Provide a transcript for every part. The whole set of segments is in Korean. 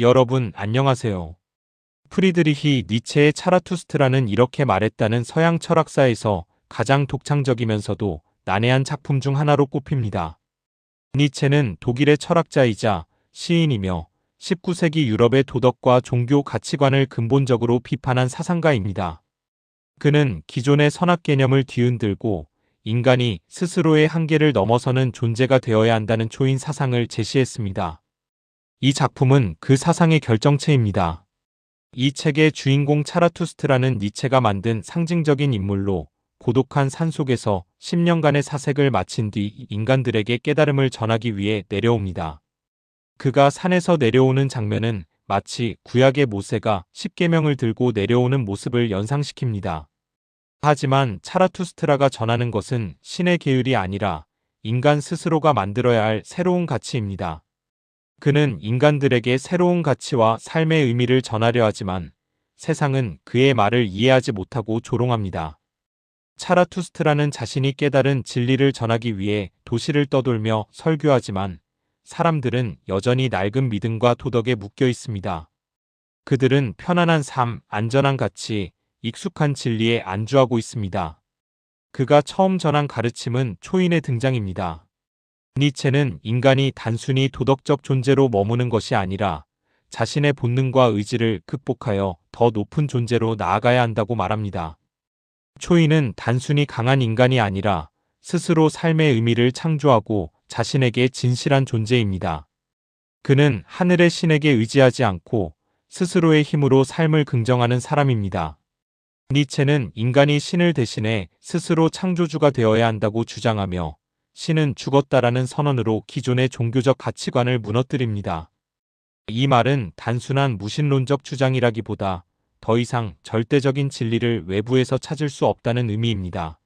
여러분 안녕하세요. 프리드리히 니체의 차라투스트라는 이렇게 말했다는 서양 철학사에서 가장 독창적이면서도 난해한 작품 중 하나로 꼽힙니다. 니체는 독일의 철학자이자 시인이며 19세기 유럽의 도덕과 종교 가치관을 근본적으로 비판한 사상가입니다. 그는 기존의 선악 개념을 뒤흔들고 인간이 스스로의 한계를 넘어서는 존재가 되어야 한다는 초인 사상을 제시했습니다. 이 작품은 그 사상의 결정체입니다. 이 책의 주인공 차라투스트라는 니체가 만든 상징적인 인물로 고독한 산 속에서 10년간의 사색을 마친 뒤 인간들에게 깨달음을 전하기 위해 내려옵니다. 그가 산에서 내려오는 장면은 마치 구약의 모세가 십계명을 들고 내려오는 모습을 연상시킵니다. 하지만 차라투스트라가 전하는 것은 신의 계율이 아니라 인간 스스로가 만들어야 할 새로운 가치입니다. 그는 인간들에게 새로운 가치와 삶의 의미를 전하려 하지만 세상은 그의 말을 이해하지 못하고 조롱합니다. 차라투스트라는 자신이 깨달은 진리를 전하기 위해 도시를 떠돌며 설교하지만 사람들은 여전히 낡은 믿음과 도덕에 묶여 있습니다. 그들은 편안한 삶, 안전한 가치, 익숙한 진리에 안주하고 있습니다. 그가 처음 전한 가르침은 초인의 등장입니다. 니체는 인간이 단순히 도덕적 존재로 머무는 것이 아니라 자신의 본능과 의지를 극복하여 더 높은 존재로 나아가야 한다고 말합니다. 초인은 단순히 강한 인간이 아니라 스스로 삶의 의미를 창조하고 자신에게 진실한 존재입니다. 그는 하늘의 신에게 의지하지 않고 스스로의 힘으로 삶을 긍정하는 사람입니다. 니체는 인간이 신을 대신해 스스로 창조주가 되어야 한다고 주장하며 신은 죽었다라는 선언으로 기존의 종교적 가치관을 무너뜨립니다. 이 말은 단순한 무신론적 주장이라기보다 더 이상 절대적인 진리를 외부에서 찾을 수 없다는 의미입니다.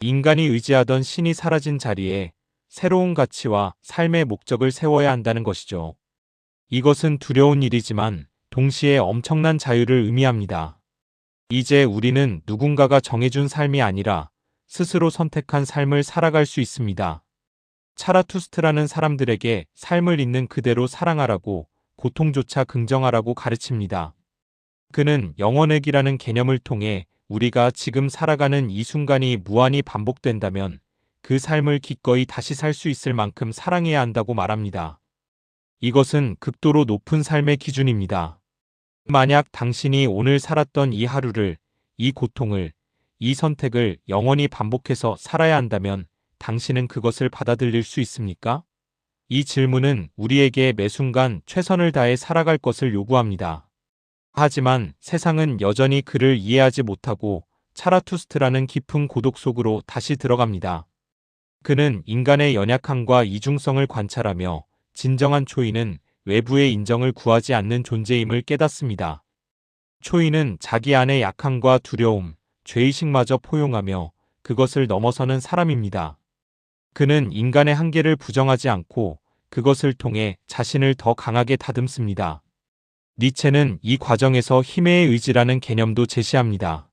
인간이 의지하던 신이 사라진 자리에 새로운 가치와 삶의 목적을 세워야 한다는 것이죠. 이것은 두려운 일이지만 동시에 엄청난 자유를 의미합니다. 이제 우리는 누군가가 정해준 삶이 아니라 스스로 선택한 삶을 살아갈 수 있습니다. 차라투스트라는 사람들에게 삶을 있는 그대로 사랑하라고 고통조차 긍정하라고 가르칩니다. 그는 영원의 기라는 개념을 통해 우리가 지금 살아가는 이 순간이 무한히 반복된다면 그 삶을 기꺼이 다시 살 수 있을 만큼 사랑해야 한다고 말합니다. 이것은 극도로 높은 삶의 기준입니다. 만약 당신이 오늘 살았던 이 하루를, 이 고통을, 이 선택을 영원히 반복해서 살아야 한다면 당신은 그것을 받아들일 수 있습니까? 이 질문은 우리에게 매 순간 최선을 다해 살아갈 것을 요구합니다. 하지만 세상은 여전히 그를 이해하지 못하고 차라투스트라는 깊은 고독 속으로 다시 들어갑니다. 그는 인간의 연약함과 이중성을 관찰하며 진정한 초인은 외부의 인정을 구하지 않는 존재임을 깨닫습니다. 초인은 자기 안의 약함과 두려움, 죄의식마저 포용하며 그것을 넘어서는 사람입니다. 그는 인간의 한계를 부정하지 않고 그것을 통해 자신을 더 강하게 다듬습니다. 니체는 이 과정에서 힘의 의지라는 개념도 제시합니다.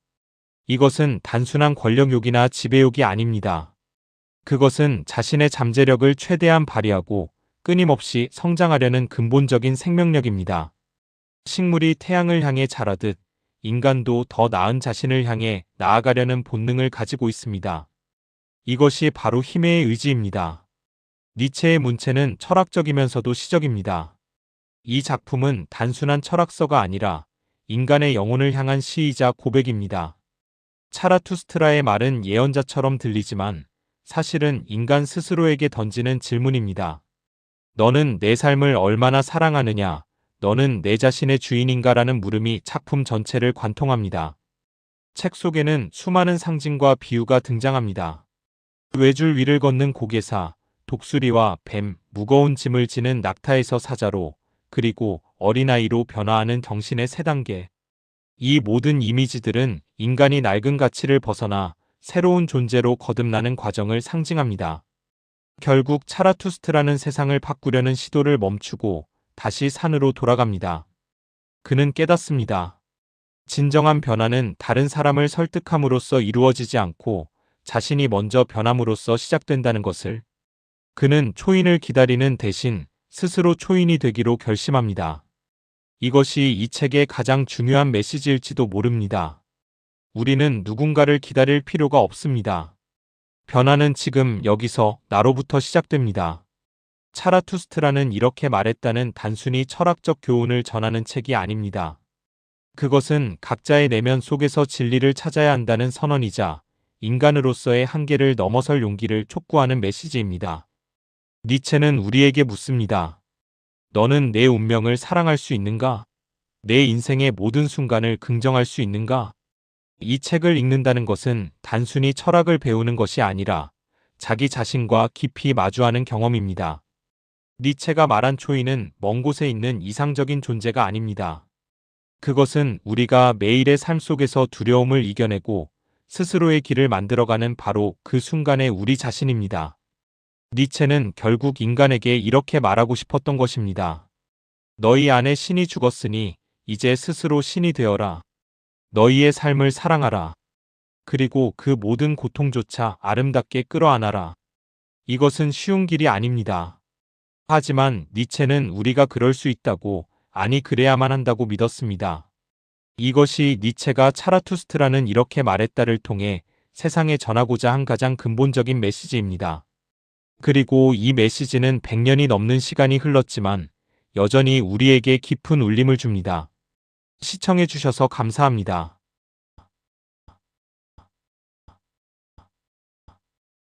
이것은 단순한 권력욕이나 지배욕이 아닙니다. 그것은 자신의 잠재력을 최대한 발휘하고 끊임없이 성장하려는 근본적인 생명력입니다. 식물이 태양을 향해 자라듯 인간도 더 나은 자신을 향해 나아가려는 본능을 가지고 있습니다. 이것이 바로 힘의 의지입니다. 니체의 문체는 철학적이면서도 시적입니다. 이 작품은 단순한 철학서가 아니라 인간의 영혼을 향한 시이자 고백입니다. 차라투스트라의 말은 예언자처럼 들리지만 사실은 인간 스스로에게 던지는 질문입니다. 너는 내 삶을 얼마나 사랑하느냐? 너는 내 자신의 주인인가라는 물음이 작품 전체를 관통합니다. 책 속에는 수많은 상징과 비유가 등장합니다. 외줄 위를 걷는 고개사, 독수리와 뱀, 무거운 짐을 지는 낙타에서 사자로, 그리고 어린아이로 변화하는 정신의 세 단계. 이 모든 이미지들은 인간이 낡은 가치를 벗어나 새로운 존재로 거듭나는 과정을 상징합니다. 결국 차라투스트라는 세상을 바꾸려는 시도를 멈추고 다시 산으로 돌아갑니다. 그는 깨닫습니다. 진정한 변화는 다른 사람을 설득함으로써 이루어지지 않고 자신이 먼저 변함으로써 시작된다는 것을 그는 초인을 기다리는 대신 스스로 초인이 되기로 결심합니다. 이것이 이 책의 가장 중요한 메시지일지도 모릅니다. 우리는 누군가를 기다릴 필요가 없습니다. 변화는 지금 여기서 나로부터 시작됩니다. 차라투스트라는 이렇게 말했다는 단순히 철학적 교훈을 전하는 책이 아닙니다. 그것은 각자의 내면 속에서 진리를 찾아야 한다는 선언이자 인간으로서의 한계를 넘어설 용기를 촉구하는 메시지입니다. 니체는 우리에게 묻습니다. 너는 내 운명을 사랑할 수 있는가? 내 인생의 모든 순간을 긍정할 수 있는가? 이 책을 읽는다는 것은 단순히 철학을 배우는 것이 아니라 자기 자신과 깊이 마주하는 경험입니다. 니체가 말한 초인은 먼 곳에 있는 이상적인 존재가 아닙니다. 그것은 우리가 매일의 삶 속에서 두려움을 이겨내고 스스로의 길을 만들어가는 바로 그 순간의 우리 자신입니다. 니체는 결국 인간에게 이렇게 말하고 싶었던 것입니다. 너희 안에 신이 죽었으니 이제 스스로 신이 되어라. 너희의 삶을 사랑하라. 그리고 그 모든 고통조차 아름답게 끌어안아라. 이것은 쉬운 길이 아닙니다. 하지만 니체는 우리가 그럴 수 있다고, 아니 그래야만 한다고 믿었습니다. 이것이 니체가 차라투스트라는 이렇게 말했다를 통해 세상에 전하고자 한 가장 근본적인 메시지입니다. 그리고 이 메시지는 100년이 넘는 시간이 흘렀지만 여전히 우리에게 깊은 울림을 줍니다. 시청해주셔서 감사합니다.